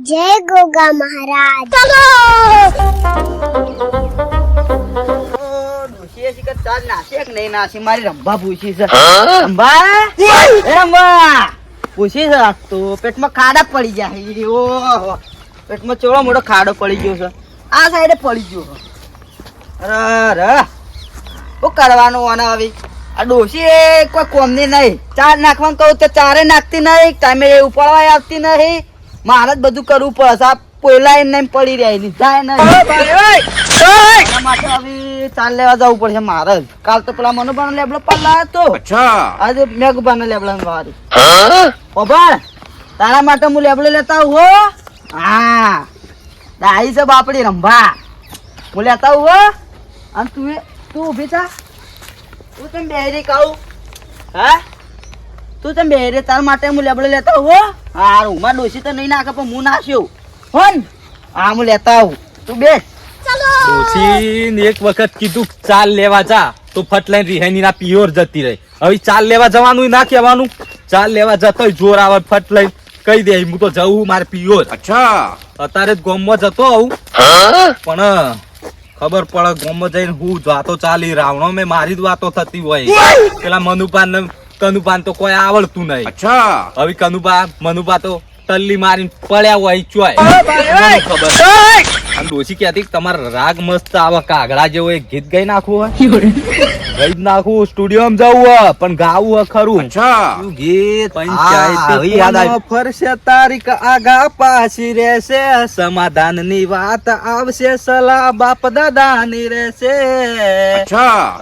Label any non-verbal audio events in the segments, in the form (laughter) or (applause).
જય ગોગા મહારાજ. ચલો! મારી રંભા પૂછી છે રંભા રંભા પૂછી છે તો પેટમાં ખાડા પડી જાય ઓહો પેટમાં ચોળો મોટો ખાડો પડી ગયો છે આ સાઈડે પડી ગયો. અરે શું કરવાનું આને હવે આ ડોશી કોઈ કોમની નહીં. ચાર નાખવાનું કહું તો ચારે નાખતી નહીં. ટાઈમે ઉપાડવા આવતી નહીં. મારે જ બધું કરવું પડે. છે. આ પોયલા એને એમ પડી રહ્યા લીધા એને. નહીં એના માટે ચાલ લેવા જવું પડશે મારે જ. કાલ તો પેલા મનોભાનો લેબડો પાલ હતો. તો આજે મેઘભાનો લેબડા વારી. ઓભાર તારા માટે હું લેબડો લેતા આવું હો? હા. દાઈ છે બાપડી રંભા. હું લેતા આવું હો? અને તું એ- તું ઊભી થા. તું તેમ બેરી કહું હા? તું તમે મેરે તાર માટે હું લેબડો લેતા હો. હા રૂમમાં ડોસી તો નહીં નાખે પણ હું નાખ્યો હોન હા હું લેતા આવું. તું બેસ. ડોશીને એક વખત કીધું ચાલ લેવા જા. તો ફટ લઈને રિહાઈની ના પિયોર જતી રહી. હવે ચાલ લેવા જવાનું ના કહેવાનું? ચાલ લેવા જતો જોર આવે ફટ લઈને કહી દે હું તો જવું મારે પિયોર. અચ્છા. અત્યારે જ ગોમમાં જતો આવું. પણ ખબર પડે ગોમમાં જઈને હું વાતો ચાલી રાવણો મેં મારી જ વાતો થતી હોય. પેલા મનુપાન ને કનુપાન તો કોઈ આવડતું નહીં. હવે કનુપા મનુપા તો તલ્લી મારીને પડ્યા હોય ચોય. ખબર. ડોશી કહેતી તમારે રાગ મસ્ત આવે કાગડા જેવો એક ગીત ગાઈ નાખવું હોય ગઈ જ નાખવું સ્ટુડિયો જવું હોય પણ ગાવું હોય ખરું. ગીત. પંચાયત ફરશે તારીખ આગા પાછી રહેશે સમાધાનની વાત આવશે સલાહ બાપ દાદા ની રહેશે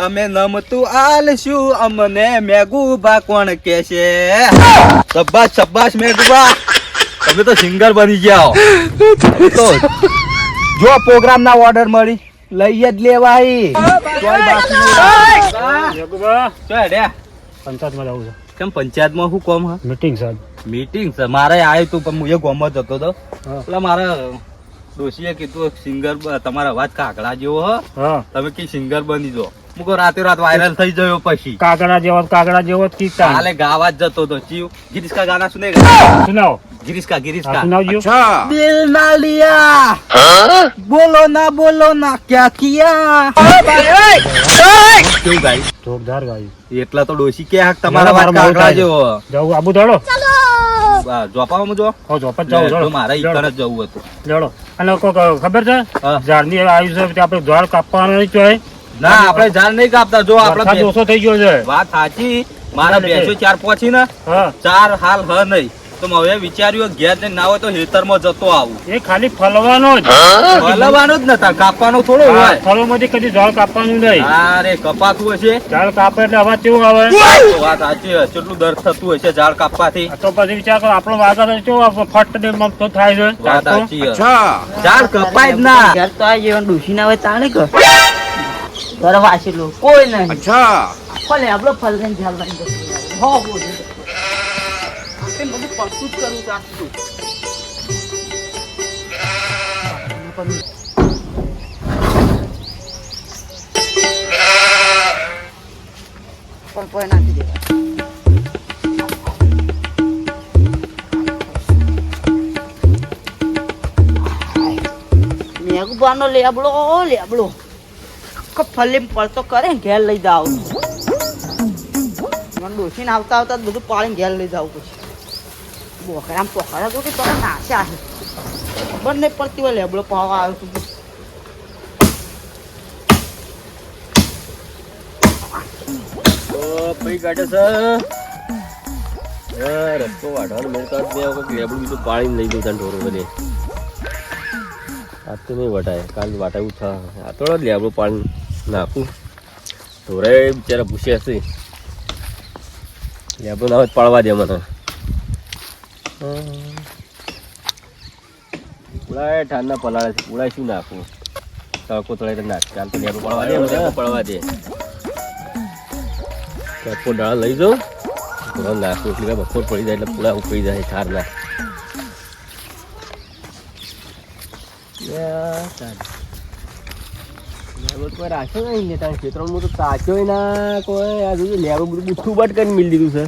અમે નમતું આલશું અમને મેગુબા કોણ કેશે સબ્બાસ સબ્બાસ મેગુબા તમે તો સિંગર બની ગયા (laughs) તો જો પ્રોગ્રામ ના ઓર્ડર મળી લઈ જ લેવાય. પંચાયતમાં જવું કેમ પંચાયતમાં શું કોમ હા? છે મીટિંગ છે મીટિંગ છે મારે આવ્યું તું પણ હું એ ગોમ જતો હતો. એટલે મારે ડોશીએ કીધું સિંગર તમારા અવાજ કાકડા જેવો હ. હા. તમે કઈ સિંગર બની જો મુકો રાતે રાત વાયરલ થઈ ગયો પછી. કાગડા જેવો કાગડા જેવો કીતા કાલે ગાવા જ જતો તો ચીવ ગિરીશ કા ગાના સુને? સુનાઓ ગિરીશ કા ગિરીશ કા સુનાવજો દિલ ના લિયા. બોલો ના બોલો ના ક્યા કિયા? કેવું ગાય? જોરદાર ગાય. એટલા તો ડોસી કે હાક તમારા વાત કાગડા જેવો. જાવ આબુ દોડો જવું હતું. અને ખબર છે? ઝાડની આવ્યું છે આપણે કાપવાનું નહીં જોઈએ ના આપણે ઝાડ નહીં કાપતા. જો આપણે ઓછો થઈ ગયો છે. વાત સાચી. મારા બેસો ચાર પહોંચી ને ચાર હાલ હ નહીં. તો હવે વિચાર્યું ઘેર જઈને ના હોય તો હેતરમાં જતો આવું. એ ખાલી ફલવાનો જ. ફલવાનો જ નતા કાપવાનું થોડો હોય. ફળોમાંથી કદી ઝાડ કાપવાનું નહીં. અરે કપાતું હશે. ઝાડ કાપે એટલે અવાજ કેવું આવે? વાત સાચી. કેટલું દર થતું હશે ઝાડ કાપવાથી. તો પછી વિચાર કરો આપણો વાગર કેવો ફટ ને મમતો થાય છે. ઝાડ કપાય જ ના. ઘેર તો આ જીવન ડૂસી ના હોય તાણે કે ઘર વાસેલું કોઈ નહીં. ફલે આપણો ફલ લઈને ઝાલ લઈને જશે. હો બોલ. આપણે બધું જ કરવું છે પણ કોઈ નાખી દેવાય. મેઘબાનો લેબડો લેબડો. આખો ફલીમ પડતો કરે ઘેર લઈ જાવ મને ડોસીને આવતા આવતા બધું પાણી ઘેર લઈ જાવ પછી બોકરામ પોખરા તો તો નાશ્યા છે ખબર નહીં પડતી હોય લેબડો પાવા આવ્યો છું. ભાઈ કાઢે પાણી લઈ દઉં તાન ઢોરો બધે. નહીં વટાય કાલ વાટાયું તો લેબડું પાણી નાખું ઢોરે બિચારા ભૂસે હશે. લેબડું ના હોય પાડવા દે મને ઉડાય ઠારના પલાળે છે. ઉડાય શું નાખું તડકો તળે નાખ. કાલ તો લેબડું પાડવા દે મને પડવા દે. ચાપો ડાળ લઈ જાઉં થોડા નાખું એટલે બપોર પડી જાય એટલે પૂરા ઉપડી જાય ઠાર ના રોટમાં રાખ્યો ત્યાં ખેતરમાં તો તાચ્યો ના કોઈ. આ જોયું લેવડો બધું બુઠ્ઠું બટ કરીને મિલી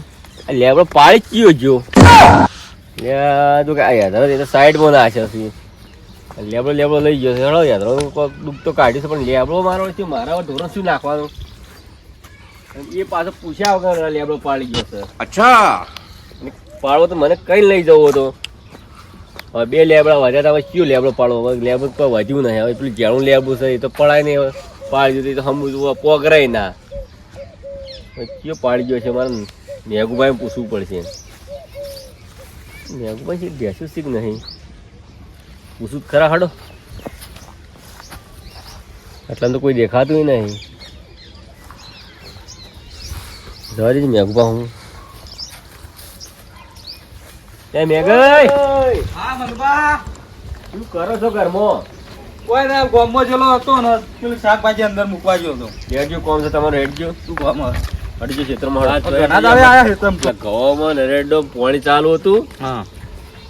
આ લેવડો પાડી ગયો જો તો યાદરો એ સાઈડમાં ના છે. લેબડો લેબડો લઈ ગયો છે. હેડો તો કાઢ્યું પણ લેબડો મારો છે મારા ઢોરો શું નાખવાનો? એ પાછો પૂછ્યા વગર લેબડો પાડી ગયો છે. અચ્છા. પાડવો તો મને કઈ લઈ જવો હતો? હવે બે લેબડા વધ્યા હવે કયું લેબડો પાડો હવે લેબડું કોઈ વધ્યું નહીં. હવે પેલું જેણું લેબડું છે, એ તો પડાય નહીં. હવે પાડી દીધું તો સમજવું પોગરાય ના. કયો પાડી ગયો છે મારે મેઘુભાઈ પૂછવું પડશે. મેઘુભાઈ છે, બેસું શીખ નહીં? પૂછું ખરા હાડો. એટલા તો કોઈ દેખાતું નહીં. જવા જ મેઘુભા હું. એ મેઘઈ! હા મનબા. શું કરો છો ઘરમાં? કોઈ ના ગોમમાં જેલો હતો ને પેલું શાકભાજી અંદર મૂકવા ગયો હતો. હેડજો કોમ છે તમારો હેડજો શું કોમ હટજો ક્ષેત્રમાં આયા તો. એટલે ઘઉંમાં પાણી ચાલુ હતું. હા.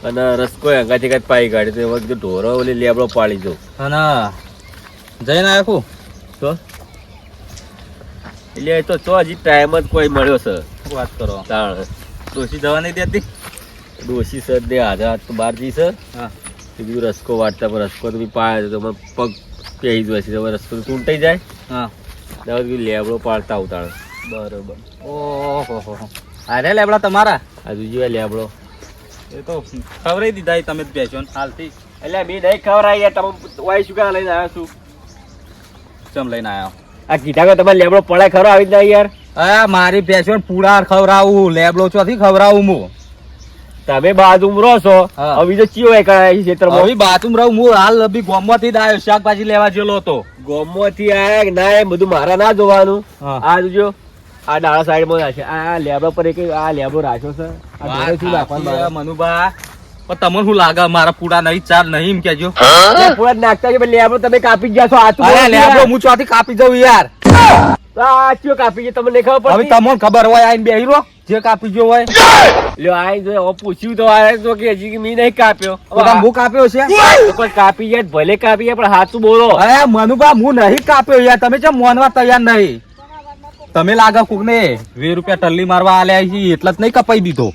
અને રસ્કો અંગાથી કાંઈ પાઈ કાઢી તો કીધું ઢોરો ઓલી લેબડો પાડી દો. અને જઈને આખું. તો? એટલે તો તો હજી ટાઈમ જ કોઈ મળ્યો છે. વાત કરો. તાણ. ડોશી જવા નહીં દેતી? ડોશી સર દે હાજર તો બહાર જઈ છે. હા. તે કીધું રસકો વાટતા પણ રસકો તો બી પાડે તો મને પગ પહેરી જ છે હવે રસકો તો તૂંટાઈ જાય. હા. ત્યારે કીધું લેબડો પાડતા ઉતાળ. બરોબર. ઓહો અરે લેબડા તમારા? આ બીજું એ લેબડો. એ તો ખવરાઈ દીધા તમે જ બેસો હાલથી. એટલે બી નહીં ખવરાઈ યાર તમે વાય શું કાં લઈને આવ્યા છું? ચમ લઈને આવ્યા? આ કીધા તમારે લેબડો પડાય ખરો આવી જાય યાર. હા મારી બેસો પૂરા ખવરાવું લેબડો ચોથી ખવડાવું હું. તમે બાજુ રહો છો હવે બીજો ચિયો એ કરાય છે ક્ષેત્રમાં હવે બાથરૂમ રહું હું હાલ અભી ગોમમાંથી જ આવ્યો શાકભાજી લેવા જેલો હતો. ગોમમાંથી આયા કે ના એ બધું મારા ના જોવાનું. આ જોજો આ ડાળા સાઈડમાં નાખે આ આ લેબડો પર એક આ લેબડો રાખ્યો છે. આ ઢોરે શું રાખવાનું મનુભા. પણ તમને શું લાગે મારા પૂડા નહીં ચાર નહીં એમ કેજો પૂડા પૂરા નાખતા છે લેબો લેબડો તમે કાપી જ ગયા છો આ બોલો લેબડો હું ચોથી કાપી દઉં યાર. તો આ ચિયો કાપી ગયો તમને ખબર હવે તમને ખબર હોય આઈને બેહી રહો. જે કાપી ગયો હોય. લ્યો આઈ જો પૂછ્યું તો આ તો કે હજી મી નહીં કાપ્યો. તો તમે હું કાપ્યો છે? તો પણ કાપી જાય ભલે કાપી જાય પણ હાથું બોલો. અરે મનુભા હું નહીં કાપ્યો યાર. તમે કેમ મોનવા તૈયાર નહીં? તમે લાગે કોક ને વીસ રૂપિયા ટલ્લી મારવા આલ્યા છે એટલા જ નહીં કપાઈ દીધો.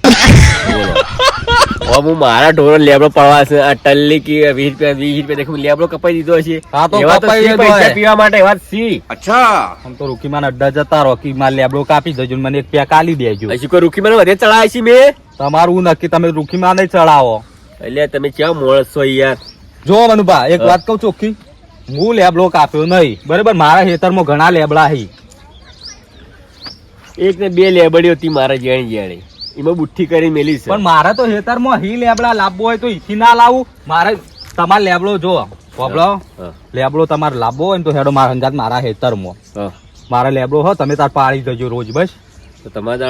હવે મારા ઢોરો લેબડો પડવા છે. આ ટલ્લી કે વીસ રૂપિયા વીસ રૂપિયા દેખું લેબડો કપાઈ દીધો છે. હા તો કપાઈ પૈસા પીવા માટે વાત સી. અચ્છા. આમ તો રૂકી માં જતા રોકી લેબડો કાપી દેજો મને એક પેક આલી દેજો. હજી કોઈ રૂકી વધે ચડાય છે મે? તમારું નક્કી તમે રૂકી ચડાવો. એટલે તમે ક્યાં મોળસ યાર? જો મનુભા એક વાત કહું ચોખ્ખી હું લેબડો કાપ્યો નહીં. બરાબર મારા ખેતરમાં ઘણા લેબડા હી. એક ને બે લેબડી હતી મારા જેણી જેણી. એમાં બુઠ્ઠી કરી મેલી છે. પણ મારે તો ખેતરમાં હી લેબડા લાવવો હોય તો ઈથી ના લાવું. મારે તમારે લેબડો જો પોપડો લેબડો તમારે લાવવો હોય ને તો હેડો મારા અંદાજ મારા ખેતરમાં. મારા લેબડો હો તમે તાર પાડી દેજો રોજ બસ. તમારે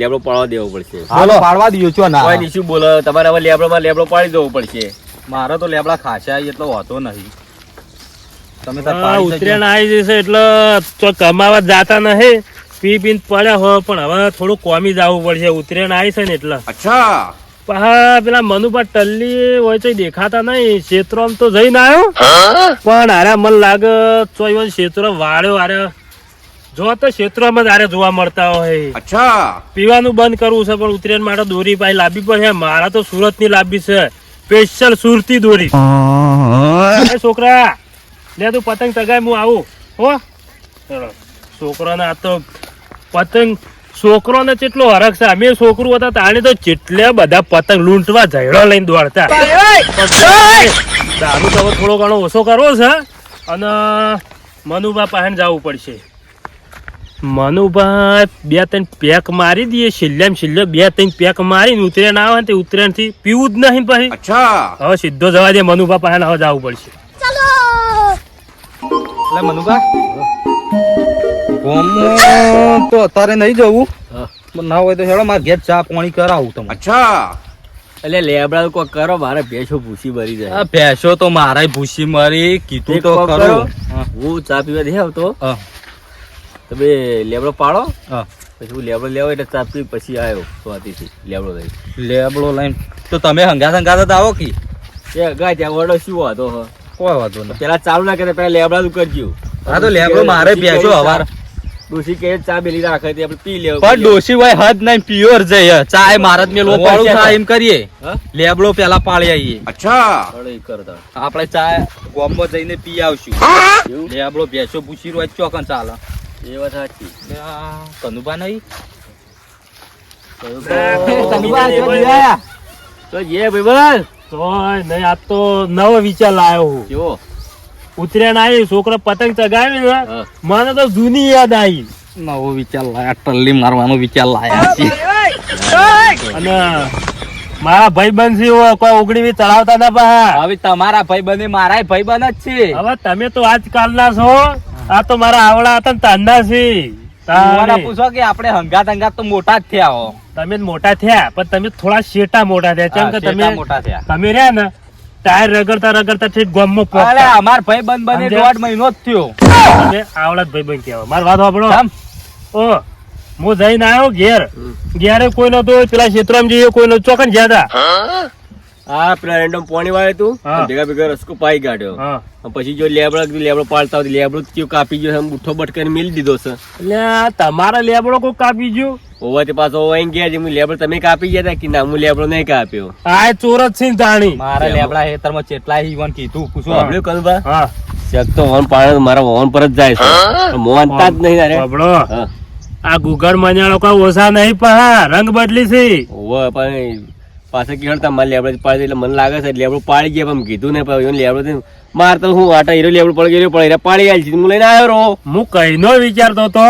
લેબડો પાડવા દેવો પડશે. પાડવા દીધો છો ના. કોઈ શું બોલો તમારે હવે લેબડો લેબડો પાડી દેવો પડશે. મારો તો લેબડા ખાસા એટલો હોતો નહીં. તમે તાર ઉતરેણ આવી જશે એટલે તો કમાવા જાતા નહીં. પી પીન પડ્યા હો પણ હવે થોડું કોમી જવું પડશે. ઉત્તરાયણ આવી છે ને એટલે. અચ્છા. હા પેલા મનુભા ટલ્લી હોય તો દેખાતા નહીં. ક્ષેત્રોમ તો જઈને આવ્યો પણ અરે મન લાગે ચોઈવન ક્ષેત્ર વાળ્યો અરે જો તો ક્ષેત્રમાં જ આરે જોવા મળતા હોય. અચ્છા. પીવાનું બંધ કરવું છે પણ ઉત્તરાયણ માટે દોરી પાઈ લાંબી છે મારા તો સુરતની લાંબી છે. સ્પેશિયલ સુરતી દોરી. છોકરા લે તું પતંગ ચગાય હું આવું. હો. છોકરાને આ તો પતંગ. છોકરોને કેટલો હરક છે? અમે છોકરું હતા તાણે તો કેટલા બધા પતંગ લૂંટવા ઝઘડો લઈને દોડતા. દારૂ તો થોડો ઘણો ઓછો કરવો છે અને મનુભા પાસે જવું પડશે. મનુભા બે ત્રણ પેક મારી દઈએ છેલ્લે છેલ્લે બે ત્રણ પેક મારીને ઉતરેણ આવે તે ઉતરેણથી પીવું જ નહીં પછી હવે સીધો જવા દે મનુભા પાસે હવે જવું પડશે. એટલે મનુભા. તો અત્યારે નહીં જવું. પણ ના હોય તો હેડો મારે ઘેર ચા પાણી કરાવું તમે અચ્છા. એટલે લેબડા કોક કરો મારે ભેંસો ભૂસી ભરી જાય. ભેંસો તો મારે ભૂસી મરી કીધું તો કરો. હું. ચા પીવા દે આવતો. તમે લેબડો પાડો. પછી હું લેબડો લેવો એટલે ચા પી પછી આવ્યો સ્વાતિથી લેબડો લઈ લેબડો લઈને. તો તમે હંગા તો આવો કે? એ ગાય ત્યાં વડો શું વાતો કોઈ વાતો નહીં. પેલા ચાલુ ના કરે પેલા લેબડા કરજો. હા તો લેબડો મારે ભેંસો હવાર. ડોશી કે ચા બેલી રાખે તે આપણે પી લેવું. પણ ડોશી હોય હદ નહીં પ્યોર જઈએ ચાય મારત મેલો હોય પાડું થાય એમ કરીએ. લેબડો પેલા પાળી આવીએ. અચ્છા. કરતા. આપણે ચાય ગોમમાં જઈને પી આવશું. લેબડો ભેંસો પૂછી રહ્યો ચોકન ચાલે. એ વાત સાચી. કનુભા નહીં? કનુભા, જો જીયા. તો જે ભાઈ તોય નહીં આ તો નવો વિચાર લાવ્યો હું. કેવો? ઉત્તરાયણ આવી છોકરા પતંગ ચગાવી ને મને તો જૂની યાદ આવી. નવો વિચાર લાયા ટલ્લી મારવાનો વિચાર લાયા છે. અને મારા ભાઈ બંધ છે કોઈ ઓગણી વી ચડાવતા ના પા હવે તમારા ભાઈ બને મારા ભાઈ બન જ છે. હવે તમે તો આજકાલના છો. આ તો મારા આવડા હતા ને તાંડા છે. યુવાના પૂછો કે આપણે હંગાત હંગાત તો મોટા જ થયા હો. તમે મોટા થયા પણ તમે થોડા શેટા મોટા થયા. કેમ કે તમે મોટા થયા. તમે રહ્યા ને ટાયર રગડતા રગડતા ઠીક ગામમાં અરે પહોંચતા અમાર ભાઈ બંધ બને? દોઢ મહિનો જ થયો. તમે આવડત ભાઈ બંધ કહેવાય. માર વાત સાંભળો? ઓ હું જઈને આવ્યો ઘેર. ઘેરે કોઈ નતો પેલા ક્ષેત્રમાં જઈએ કોઈ નતો ચોકન જ્યાદા આ પેલા રેન્ડમ પાણી વાળે તું હા. ભેગા ભેગા રસકો પાઈ કાઢ્યો પછી જો લેબડો લેબડો પાડતા હોય લેબડો કયો કાપી ગયો બુઠ્ઠો બટકાને મિલી દીધો છે. એટલે તમારા લેબડો કોઈ કાપી ગયો? ઓવા તે પાછો અહીં ગયા છે લેબડો તમે કાપી ગયા હતા કે ના હું લેબડો નહીં કાપ્યો. આ ચોર જ છે તાણી મારા લેબડા હેતરમાં ચેટલા ઈવન કીધું પૂછો આપણે કનુભા હા. શક તો વન પાડે મારા વન પર જ જાય છે. પણ મોહનતા જ નહીં અરે બાબડો. આ ગુગળ મજાળો કા ઓછા નહીં પા રંગ બદલી છે. ઓવા પણ પાછા કેળતા મારે લેબડો પાડી એટલે મને લાગે છે લેબડો પાડી ગયા પણ કીધું ને પણ લેબડો. માર તો હું આટા હીરો લેબડો પડી ગયો પડી રહ્યા, પાડી આવી હું લઈને આવ્યો રો હું કઈનો વિચારતો તો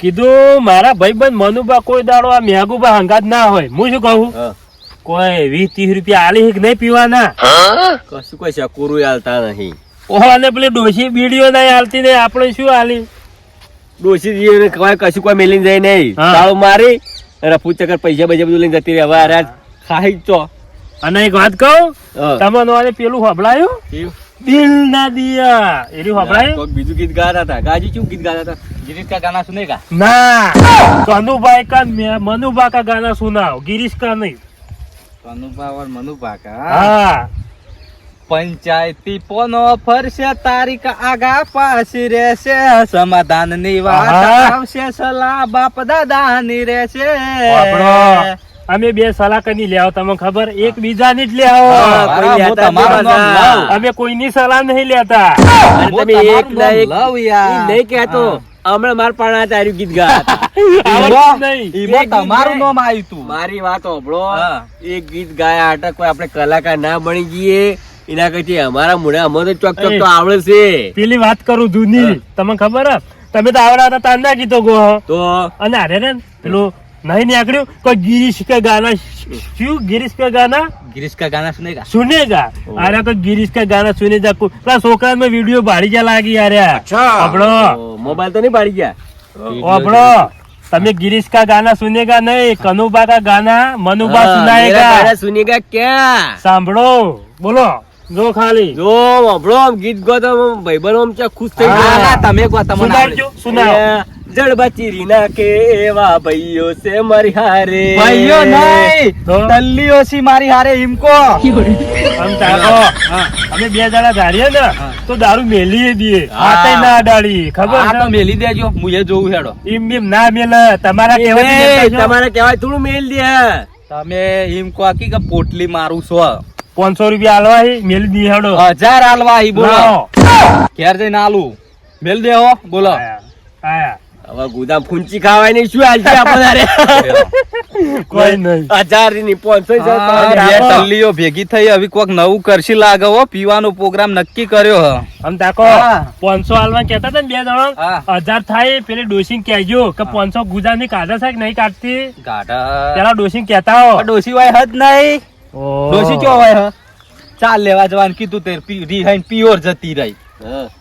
કીધું મારા ભાઈબંધ મનુબા કોઈ દાડો આ મેઘુબા હંગાત ના હોય. હું શું કહું? કોઈ વીસ ત્રીસ રૂપિયા આલી કે નહીં પીવાના? કશું કોઈ શકુરું હાલતા નહીં. ઓહો અને પેલી ડોસી બીડીઓ નહીં હાલતી ને આપણે શું હાલી ડોશી જીને કશું કોઈ મેલીને જાય નહીં. તાળું મારી રફુ ચક્કર પૈસા પૈસા બધું લઈને જતી રહે. હવે અરે ખાઈ અને એક વાત કહું? તમને આને પેલું હબળાયું દિલ ના દિયા. એરી હબળાયું બીજું ગીત ગાતા હતા. ગાજી શું ગીત ગાતા હતા? ગિરીશ કા ગાના સુને કા? ના. સોનુભાઈ કા મનુભા કા ગાના સુનાવ. ગિરીશ કા નહીં? સોનુભા ઓર મનુભા કા? હા. પંચાયતી પોનો ફરશે તારીખ આગા પાછી રહેશે. સમાધાનની વાત આવશે સલાહ બાપ દાદા ની રહેશે અમે બે સલાહ કની લેવો તમને ખબર? એક બીજાની જ લેવો હા, કોઈ મારા, હું લેતા જ. લઉં. અમે કોઈની સલાહ નહીં લેતા. તમે એક ના એક. નહીં કહેતો. હમણાં માર પાણા તારું ગીત ગીત. તમારું ગાય. નામ આવ્યું તું. મારી વાત હોભળો એક ગીત ગાયા હતા કોઈ આપણે કલાકાર ના બની જઈએ એના કરતી અમારા મોઢે અમને તો ચોક ચોક તો. આવડે છે પેલી વાત કરું જૂની તમને ખબર? હે? તમે તો આવડા હતા તાંડા ગીતો ગો તો? અને અરે પેલું નહીં નીકળ્યું કોઈ ગિરીશ કે ગાના શું ગિરીશ કે ગાના गिरीश का गाना सुनेगा સુનેગા અરે કોઈ ગિરીશ કે ગાના સુને જા કોઈ પેલા છોકરા માં વિડીયો બાળી જા લાગી યાર આપણો ઓ, મોબાઈલ તો નહીં પાડી ગયા આપણો તમે ગિરીશ કા ગાના સુનેગા નહીં કનુબા કા ગાના મનુબા હા, મેરા સુનાએગા ગાના સુનેગા ક્યાં સાંભળો બોલો જો ખાલી. જો હોભળો આમ ગીત ગો તો આમ ચા ખુશ થઈ ગયા તમે કહો તમને આવડે. જડબા ના કે એવા ભાઈઓ છે મારી હારે. ભાઈઓ નહીં. તલ્લીઓ સી મારી હારે હિમકો આમ તાકો અમે બે જણા ધારીએ ને તો દારૂ મેલીએ દીએ હાથે ના અડાડી ખબર હા તો મેલી દેજો હું એ જોઉં હેડો. એમ એમ ના મેલે. તમારા તમારા તમારે કહેવાય થોડું મેલ દે. તમે હિમકો આખી કે પોટલી મારું છો. પાંચસો રૂપિયા હાલવા હી, મેલી દી હેડો. હજાર આલવા ઈ બોલો ઘેર જઈને આલું. મેલ દે બોલો. આયા. હવે ગુદામ ફૂંચી ખાવાય નહીં શું હાલતી આપણે કોઈ નહીં. હજારની પાંચસો ટલ્લીઓ ભેગી થઈ હવે કોક નવું કરશી લાગે હો. પીવાનો પ્રોગ્રામ નક્કી કર્યો હ. આમ તાકો. પાંચસો હાલમાં કેતા હતા ને બે જણા. હજાર થાય પેલી ડોસી કહેજો કે પાંચસો ગુજારની કાઢે છે કે નહીં કાઢતી? કાઢા. પેલા ડોસી કેતા હો. ડોસી હોય હદ નહીં. ડોસી ચો હોય હા? ચાલ લેવા જવાનું કીધું તે રિહાઈન પ્યોર જતી રહી.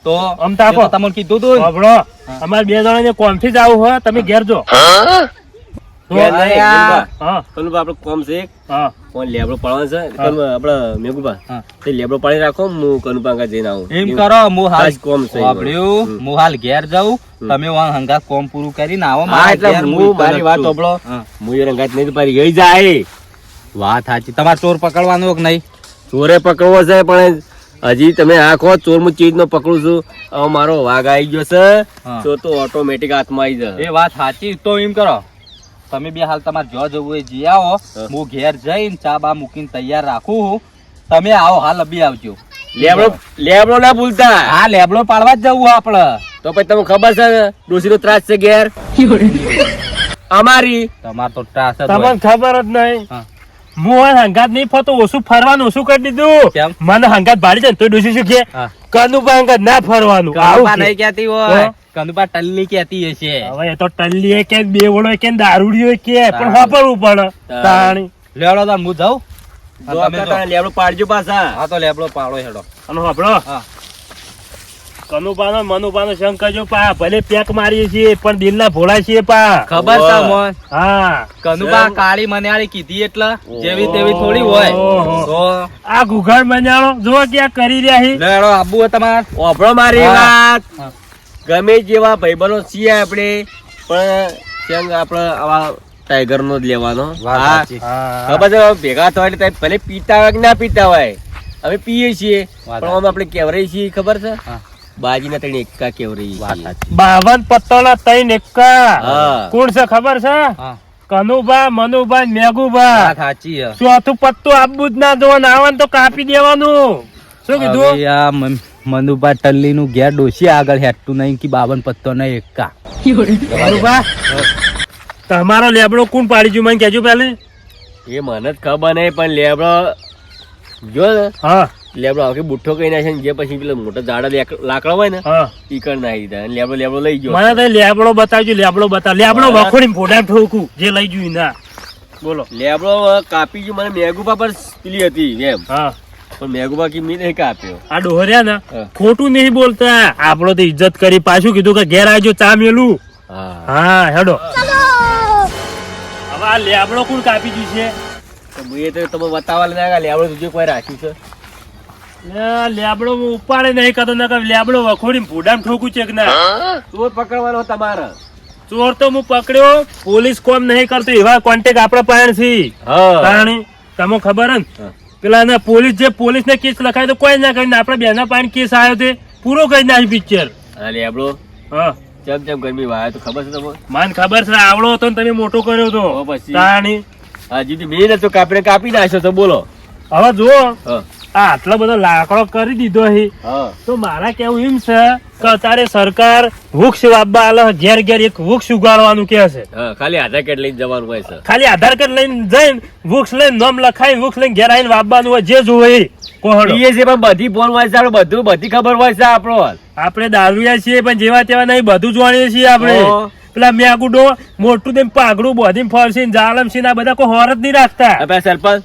તો આમ તાકો. તમને કીધું તું. સાંભળો અમારે બે જણા ને હોય તમે ઘેર જો. કોમ છે એક. હા. કોણ લેબડો પાડવાનો છે? કનુભા, મેઘુભા. તે લેબડો પાડી રાખો હું કનુભા આગળ જઈને આવું. એમ કરો હું હાલ કોમ છે હું હાલ ઘેર જાઉં. તમે હંગા કોમ પૂરું કરીને આવો. એટલે હું મારી વાત સાંભળો. હું. રંગાત નહીં ગઈ જાય. વાત સાચી. તમારે ચોર પકડવાનો કે નહીં? ચોરે પકડવો છે પણ હજી તમે આખો કહો ચોર હું ચીજ નો પકડું છું. હવે મારો વાઘ આવી ગયો છે તો તો ઓટોમેટિક હાથમાં આવી જશે. એ વાત સાચી તો એમ કરો. તમે બે હાલ તમારે જો જવું હોય જઈ આવો. હું. ઘેર જઈને ચા બા મૂકીને તૈયાર રાખું. તમે આવો હાલ અબી આવજો. લેબડો લેબડો ના ભૂલતા. હા લેબડો પાડવા જ જવું આપડે તો પછી તમને ખબર છે ડોસી નો ત્રાસ છે ઘેર? (laughs) અમારી. તમાર તો ત્રાસ તમને ખબર જ નહીં. હવે હંગાત નહીં ફરતો ઓછું ફરવાનું ઓછું કરી દીધું. મને હંગાત ભાડી છે તો ડોસી શું કે કનુપા હંગાત ના ફરવાનું. આવું. નહીં કહેતી હોય. કનુપા ટલ્લી કહેતી હશે. હવે એ તો ટલ્લી કે બેવડો કે દારૂડિયો કે પણ. વાપરવું પડે. તાણી. લેવડો તાન હું જાઉં? લેવડો પાડજો પાછા. હા તો લેબડો પાડો હેડો. અને હા. કનુપાનો મનુપાનો શંકરજો પા ભલે પેક મારીએ છીએ પણ દિલના ભોળા છીએ પા. ખબર છે મોન હા. કનુબા કાળી મન્યાળી કીધી એટલે જેવી તેવી થોડી હોય. તો આ ઘુઘડ મન્યાળો જો ક્યાં કરી રહ્યા છે. લેડો આબુ તમાર. ઓભળો મારી વાત. ગમે જેવા ભાઈબંધો છીએ આપણે પણ સંગ આપણે આવા ટાઈગર નો જ લેવાનો. હા. ખબર છે ભેગા થવા એટલે ભલે પીતા હોય કે ના પીતા હોય અમે પીએ છીએ. પણ આમ આપણે કેવરાઈ છીએ ખબર છે? હા. બાજી ના ત્રણ એકા કેવ રહી. બાવન પત્તોના ત્રણ એકા. કોણ છે ખબર છે? કનુભા મનુભા ને મેઘુભા સાચી ચોથું પત્તું આપવું જ ના જોવાનું આવન તો કાપી દેવાનું. શું કીધું? મનુભા ટલ્લી નું ઘેર ડોસી આગળ હેઠતું નહીં કે બાવન પત્તો નહીં એકા. મનુભા તમારો લેબડો કોણ પાડી ગયું મને કેજો પહેલે. એ મને જ ખબર નહીં પણ લેબડો જો હા. લેબડો આખી બુઠ્ઠો કઈ નાખે ને જે પછી પેલા મોટા ઝાડા લાકડા હોય ને હા. ઈ કર નાખી દીધા. લેબડો લેબડો લઈ ગયો. મને તો લેબડો બતાવજો લેબડો બતાવ. લેબડો વખોડી ફોટા ઠોકું જે લઈ જોઈ ના. બોલો. લેબડો કાપી ગયું. મને મેઘુપા પર પીલી હતી એમ. પણ મેઘુપા કી મી નહીં કાપ્યો. આ ડોહર્યા ને ખોટું નહીં બોલતા. આપણો તો ઇજ્જત કરી પાછું કીધું કે ઘેર આવજો ચા મેલું. હા. હા હેડો. હવે આ લેબડો કોણ કાપી ગયું છે? તો એ તો તમે બતાવવા લાગ્યા લેબડો તુજે કોઈ રાખ્યું છે? લેબડો ઉપાડે નહીં કરતો ના લેબડો વખોડી ભૂડામ ઠોકું છે કે ના? ચોર પકડવાનો તમારે. ચોર તો હું પકડ્યો પોલીસ કોમ નહીં કરતો એવા કોન્ટેક આપણા પાસે છે કારણ તમને ખબર ને પેલા ના પોલીસ જે પોલીસ ને કેસ લખાય તો કોઈ ના કરીને આપડે બેના પાણી કેસ આવ્યો તે પૂરો કરી નાખી પિક્ચર લેબડો. હા. ચમ ચમ ગરમી વાય તો ખબર છે તમને? મને ખબર છે આવડો હતો ને તમે મોટો કર્યો હતો પછી? તાણી હજી મેં તો કાપીને કાપી નાખ્યો તો બોલો. હવે જુઓ. હા. આટલો બધો લાકડો કરી દીધો છે તો મારા કેવું એમ છે કે અત્યારે સરકાર વૃક્ષ વાવવા આલે. ઘેર ઘેર એક વૃક્ષ ઉગાડવાનું કે છે. ખાલી આધાર કાર્ડ લઈને જવાનું હોય છે. ખાલી આધાર કાર્ડ લઈને જઈને વૃક્ષ લઈને નામ લખાય વૃક્ષ લઈને ઘેર આવીને વાવવાનું હોય જે જોવે કોહડો. છે પણ બધી ફોન હોય છે આપણે બધું બધી ખબર હોય છે આપણો આપણે દારૂયા છીએ પણ જેવા તેવા નહીં બધું જાણીએ છીએ આપણે. પેલા મેગુડો મોટું તેમ પાઘડું બોધી ફરસી જાલમસી આ બધા કોઈ હોર જ નહીં રાખતા. સરપંચ.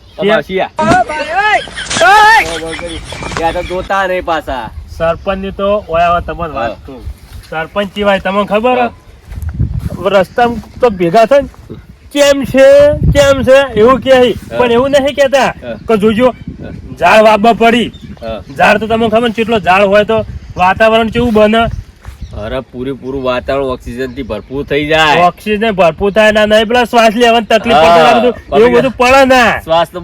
ત્યાં તો જોતા નહીં પાછા. સરપંચની તો ઓયા તમને વાત કહું સરપંચ સિવાય તમને ખબર રસ્તા તો ભેગા થાય કેમ છે કેમ છે એવું કે પણ એવું નહીં કેતા કે જોજો ઝાડ વાબા પડી. ઝાડ તો તમને ખબર કેટલો ઝાડ હોય તો વાતાવરણ કેવું બને? અરે પૂરેપૂરું વાતાવરણ ઓક્સિજનથી ભરપૂર થઈ જાય. ઓક્સિજન ભરપૂર થાય ના નહીં પેલા શ્વાસ લેવાની તકલીફ એવું બધું પડે ના. શ્વાસ તો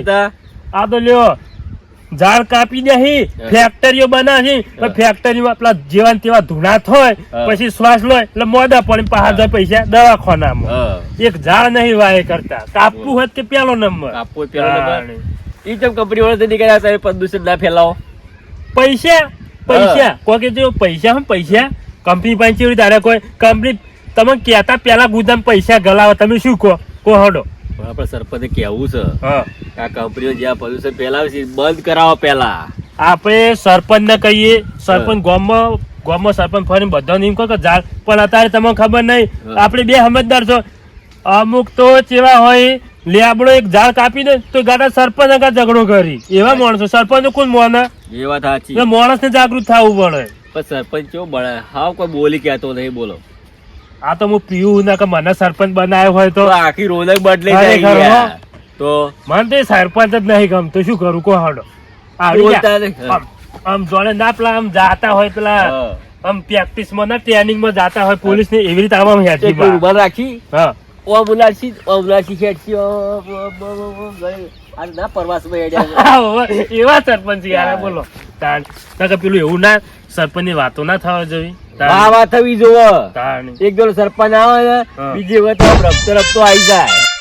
જતા. આ તો લ્યો ઝાડ કાપી દે ફેક્ટરીઓ બનાવી. ફેક્ટરીમાં પેલા જેવા તેવા ધૂણા થાય પછી શ્વાસ લો એટલે મોડા પણ પાછા જાય પૈસા દવાખાનામાં. એક ઝાડ નહીં વાય કરતા. કાપવું હોય તે પેલો નંબર. કાપવો પેલો નંબર. ઈ જેમ કંપની વાળા નીકળ્યા હતા, એ પ્રદૂષણ ના ફેલાવો. પૈસા પૈસા. કોઈ કે પૈસા હું પૈસા કંપની પાસે તારે કોઈ કંપની તમે કહેતા પેલા ગુદામ પૈસા ગલાવો તમે શું કહો? કહો હડો. પણ આપણે સરપંચે કહેવું છે કે આ કંપનીઓ જ્યાં પ્રદૂષણ ફેલાવે છે બંધ કરાવો પેલા આપણે સરપંચ ને કહીએ સરપંચ ગામમાં ગામમાં સરપંચ ફરીને બધાને એમ કહો કે ઝાડ પણ અત્યારે તમને ખબર નહીં આપણે બે સમજદાર છો. અમુક તો ચેવા હોય આપણો એક ઝાડ કાપી દે તો ગાડા સરપંચ આગળ ઝઘડો કરી. એવા માણસો સરપંચ કોણ મોને? એ વાત સાચી. માણસને જાગૃત થવું પડે. પણ સરપંચ કેવો બને હાવ કોઈ બોલી કહેતો નહીં બોલો. આ તો હું પીવું ના કે મને સરપંચ બનાવ્યો હોય તો આખી રોનક બદલી જાય. તો મને તો સરપંચ જ નહીં ગમતું. શું કરું? કો હાડો. આમ જોડે ના પેલા આમ જાતા હોય પેલા આમ પ્રેક્ટિસમાં ના ટ્રેનિંગમાં જાતા હોય પોલીસ ને એવી રીતે આમ. રૂમાલ રાખી. હા. ઓમ ઉલાસી ઓમ ઉલાસી ખેડશી ઓમ ઓમ ઓમ ઓમ ઓમ આ ના પરવાસમાં હેડ્યા છે. હા, હવે એવા સરપંચ યાર બોલો. તાણ. નકર પેલું એવું ના સરપંચની વાતો ના થવા જવી. આ વાત થવી જોવો. એક સરપંચ આવે ને બીજી વખત રમતો રમતો આવી જાય.